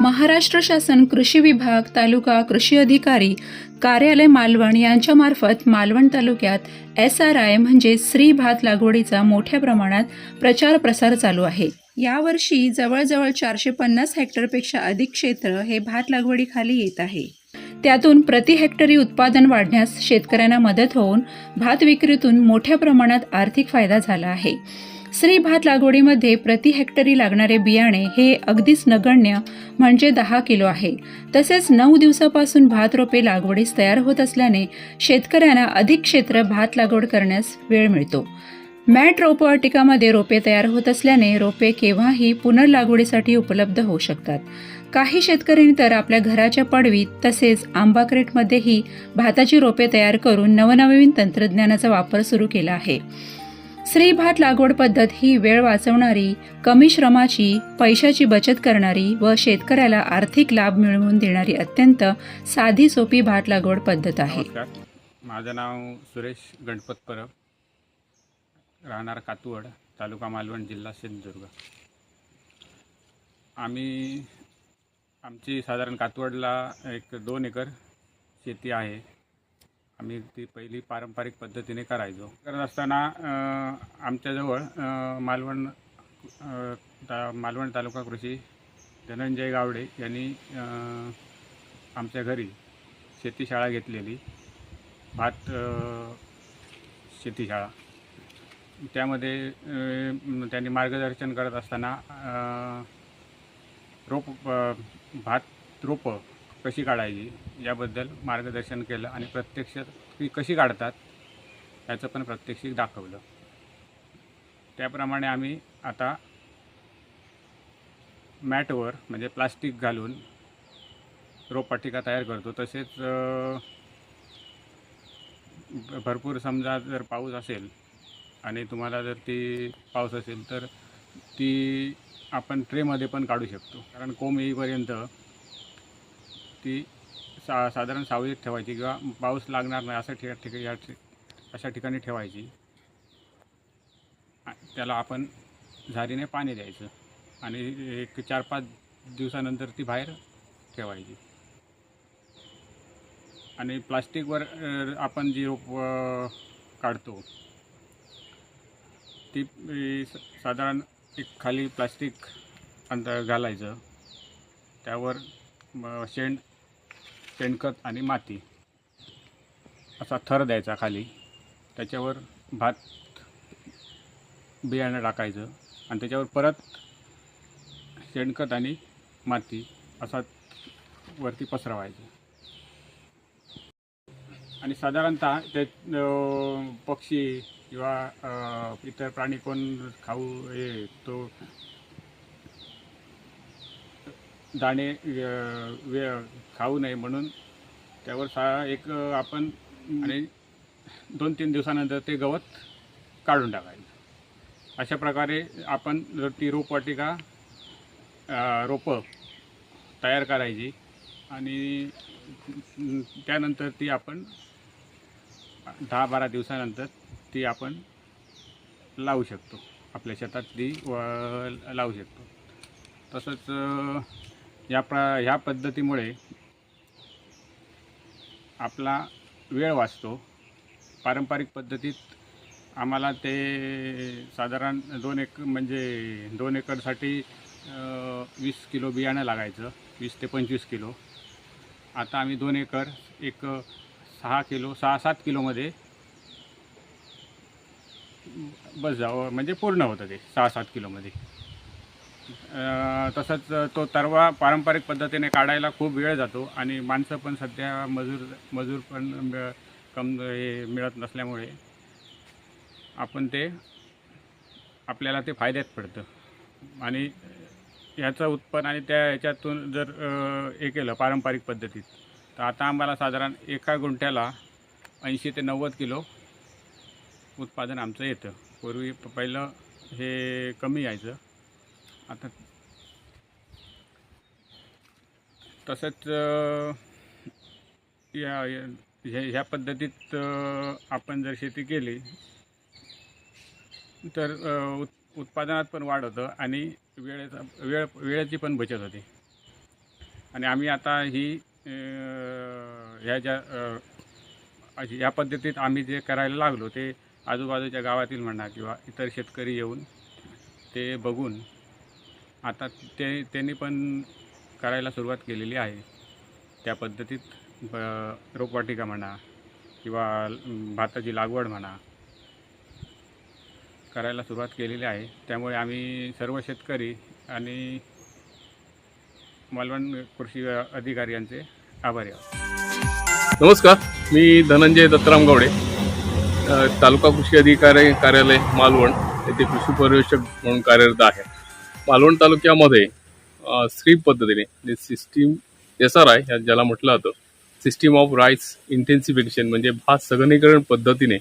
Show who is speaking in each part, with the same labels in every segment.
Speaker 1: महाराष्ट्र शासन कृषी विभाग तालुका कृषी अधिकारी कार्यालय मालवण यांच्यामार्फत मालवण तालुक्यात एस आर आय म्हणजे श्री भात लागवडीचा मोठ्या प्रमाणात प्रचार प्रसार चालू आहे. यावर्षी जवळजवळ चारशे पन्नास हेक्टरपेक्षा अधिक क्षेत्र हे भात लागवडीखाली येत आहे. त्यातून प्रति हेक्टरी उत्पादन वाढण्यास शेतकऱ्यांना मदत होऊन भात विक्रीतून मोठ्या प्रमाणात आर्थिक फायदा झाला आहे. श्री भात लागवडीमध्ये प्रति हेक्टरी लागणारे बियाणे हे अगदीच नगण्य म्हणजे दहा किलो आहे. तसेच नऊ दिवसापासून भात रोपे लागवडीस तयार होत असल्याने शेतकऱ्यांना अधिक क्षेत्र भात लागवड करण्यास वेळ मिळतो. मॅट रोपवाटिकामध्ये रोपे तयार होत असल्याने रोपे केव्हाही पुनर्लागवडीसाठी उपलब्ध होऊ शकतात. काही शेतकऱ्यांनी तर आपल्या घराच्या पडवीत तसेच आंबा क्रेटमध्येही भाताची रोपे तयार करून नवनवीन तंत्रज्ञानाचा वापर सुरू केला आहे. श्री भात लागवड पद्धत ही वेळ वाचवणारी कमी श्रमाची पैशाची बचत करणारी व शेतकऱ्याला आर्थिक लाभ मिळवून देणारी अत्यंत साधी सोपी भात लागवड पद्धत आहे.
Speaker 2: माझं नाव सुरेश गणपत परब. राहणार कातवड तालुका मालवण जिल्हा सिंधुदुर्ग. आम्ही आमची साधारण कातवडला एक दोन एकर शेती आहे. आम्ही ती पहिली पारंपरिक पद्धतीने करायचो. करत असताना आमच्याजवळ मालवण ता मालवण तालुका कृषी धनंजय गावडे यांनी आमच्या घरी शेतीशाळा घेतलेली. भात शेतीशाळा त्यामध्ये त्यांनी मार्गदर्शन करत असताना रोप भात रोपं कशी काढायची याबद्दल मार्गदर्शन केलं आणि प्रत्यक्ष ती कशी काढतात याचं पण प्रत्यक्षिक दाखवलं. त्याप्रमाणे आम्ही आता मॅटवर म्हणजे प्लास्टिक घालून रोपवाटिका तयार करतो. तसेच भरपूर समजा जर पाऊस असेल आणि तुम्हाला जर ती पाऊस असेल तर ती आपण ट्रेमध्ये पण काढू शकतो. कारण कोंब येईपर्यंत ती सा साधारण सावलीत ठेवायची किंवा पाऊस लागणार नाही असं ठिका ठिका या अशा ठिकाणी ठेवायची. त्याला आपण झारीने पाणी द्यायचं आणि एक चार पाच दिवसानंतर ती बाहेर ठेवायची. आणि प्लास्टिकवर आपण जी रोप काढतो ती साधारण एक खाली प्लास्टिक अंतर घालायचं. त्यावर शेण शेणखत आणि माती असा थर द्यायचा खाली. त्याच्यावर भात बियाणं टाकायचं आणि त्याच्यावर परत शेणखत आणि माती असा वरती पसरवायचं. आणि साधारणतः ते पक्षी किंवा इतर प्राणी कोण खाऊ हे तो दाणे वे खाऊ नये म्हणून त्यावर सा एक आपण आणि दोन तीन दिवसानंतर ते गवत काढून टाकायचं. अशा प्रकारे आपण जर ती रोपवाटिका रोपं तयार करायची आणि त्यानंतर ती आपण दहा बारा दिवसानंतर ती आपण लावू शकतो. आपल्या शेतात ती व लावू शकतो. तसंच या प्र ह्या पद्धतीमुळे आपला वेळ वाचतो. पारंपरिक पद्धतीत आम्हाला ते साधारण दोन एक म्हणजे दोन एकरसाठी वीस किलो बियाणं लागायचं. वीस ते पंचवीस किलो. आता आम्ही दोन एकर एक सहा किलो सहा सात किलोमध्ये बस जावं म्हणजे पूर्ण होतं ते सहा सात किलोमध्ये. तसंच तो तरवा पारंपरिक पद्धतीने काढायला खूप वेळ जातो आणि माणसं पण सध्या मजूर मजूर पण मिळ- कम हे मिळत नसल्यामुळे आपण ते आपल्याला ते फायद्यात पडतं. आणि ह्याचं उत्पन्न आणि त्या ह्याच्यातून जर हे केलं पारंपरिक पद्धतीत तर आता आम्हाला साधारण एका गुंठ्याला ऐंशी ते नव्वद किलो उत्पादन आमचं येतं. पूर्वी प- पहिलं हे कमी यायचं. आता तसंच या ह्या ह्या पद्धतीत आपण जर शेती केली तर उत् उत्पादनात पण वाढ होतं आणि वेळेचा वेळ वेळेची पण बचत होते. आणि आम्ही आता ही ह्या ज्या या पद्धतीत आम्ही जे करायला लागलो ते आजूबाजूच्या गावातील म्हणा किंवा इतर शेतकरी येऊन ते बघून आता ते त्यांनी पण करायला सुरुवात केलेली आहे. त्या पद्धतीत रोपवाटिका म्हणा किंवा भाताची लागवड म्हणा करायला सुरुवात केलेली आहे. त्यामुळे आम्ही सर्व शेतकरी आणि मालवण कृषी अधिकारी यांचे आभारी आहोत.
Speaker 3: नमस्कार मी धनंजय दत्तराम गावडे तालुका कृषी अधिकारी कार्यालय मालवण येथे कृषी पर्यवेक्षक म्हणून कार्यरत आहे. मालवण तालुक्यामध्ये अ, स्त्री पद्धतीने जे सिस्टीम एस आर आय ज्याला म्हटलं जातं सिस्टीम ऑफ राईस इंटेन्सिफिकेशन म्हणजे भात सघनीकरण पद्धतीने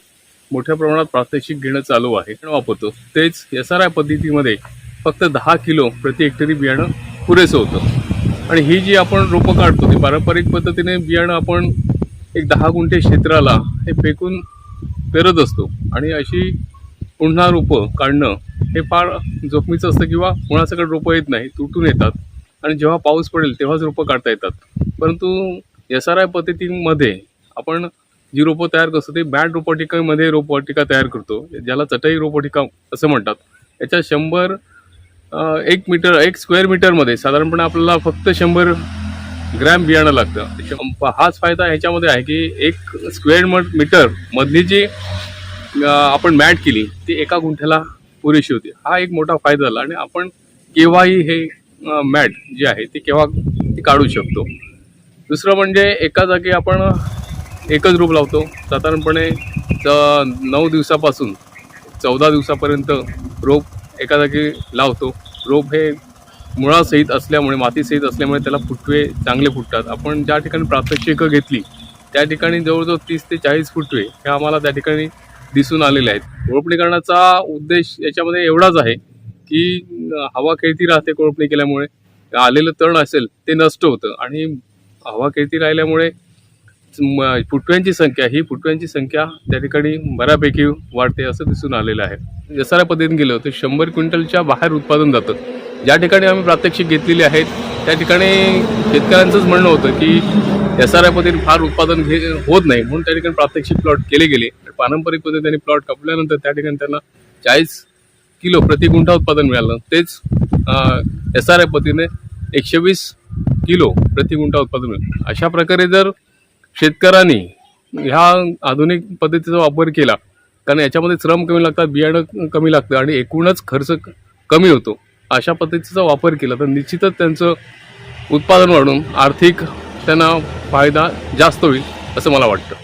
Speaker 3: मोठ्या प्रमाणात प्रात्यक्षिक घेणं चालू आहे वापरतो. तेच एस आर आय पद्धतीमध्ये फक्त दहा किलो प्रति हेक्टरी बियाणं पुरेसं होतं. आणि ही जी आपण रोपं काढतो ती पारंपरिक पद्धतीने बियाणं आपण एक दहा गुंठे क्षेत्राला हे फेकून पेरत असतो. आणि अशी पुन्हा रोपं काढणं हे फार जोखमीचं असतं किंवा मुळासकट रोपं येत नाही तुटून येतात. आणि जेव्हा पाऊस पडेल तेव्हाच रोपं काढता येतात. परंतु एस आर आय पद्धतीमध्ये आपण जी रोपं तयार करतो ते बॅड रोपवाटिकामध्ये रोपवाटिका तयार करतो ज्याला चटई रोपवाटिका असं म्हणतात. याच्या शंभर एक मीटर एक स्क्वेअर मीटरमध्ये साधारणपणे आपल्याला फक्त शंभर ग्रॅम बियाणं लागतं. त्याच्या- हाच फायदा ह्याच्यामध्ये आहे की एक स्क्वेअर मीटरमधली जी आपण मॅट केली ती एका गुंठ्याला पुरेशी होती. हा एक मोठा फायदा झाला आणि आपण केव्हाही हे मॅट जे आहे ते केव्हा ते काढू शकतो. दुसरं म्हणजे एका जागी आपण एकच रोप लावतो. साधारणपणे च- नऊ दिवसापासून चौदा दिवसापर्यंत रोप एका जागी लावतो. रोप हे मुळासहित असल्यामुळे मातीसहित असल्यामुळे त्याला फुटवे चांगले फुटतात. आपण ज्या ठिकाणी प्रात्यक्षिकं घेतली त्या ठिकाणी जवळजवळ तीस ते चाळीस फुटवे हे आम्हाला त्या ठिकाणी दिसून आलेले आहेत. कोळपणीकरणाचा उद्देश याच्यामध्ये एवढाच आहे की हवा खेळती राहते कोळपणी केल्यामुळे. आलेलं तण असेल ते नष्ट होतं. आणि हवा खेळती राहिल्यामुळे फुटव्यांची संख्या ही फुटव्यांची संख्या त्या ठिकाणी बऱ्यापैकी वाढते असं दिसून आलेलं आहे. जसाऱ्या पद्धतीने गेलं तर शंभर क्विंटलच्या बाहेर उत्पादन जातं. ज्या ठिकाणी आम्ही प्रात्यक्षिक घेतलेली आहेत त्या ठिकाणी शेतकऱ्यांचंच म्हणणं होतं की एस आर आय पद्धतीने फार उत्पादन घे होत नाही म्हणून त्या ठिकाणी प्रात्यक्षिक प्लॉट केले गेले. पारंपरिक पद्धतीने प्लॉट कापल्यानंतर त्या ठिकाणी त्यांना चाळीस किलो प्रति गुंठा उत्पादन मिळालं. तेच एस आर आय पद्धतीने एकशे वीस किलो प्रति गुंठा उत्पादन मिळालं. अशा प्रकारे जर शेतकऱ्यांनी ह्या आधुनिक पद्धतीचा वापर केला कारण याच्यामध्ये श्रम कमी लागतात बियाणं कमी लागतं आणि एकूणच खर्च कमी होतो. अशा पद्धतीचा वापर केला तर निश्चितच त्यांचं उत्पादन वाढून आर्थिक त्यांना फायदा जास्त होईल असं मला वाटतं.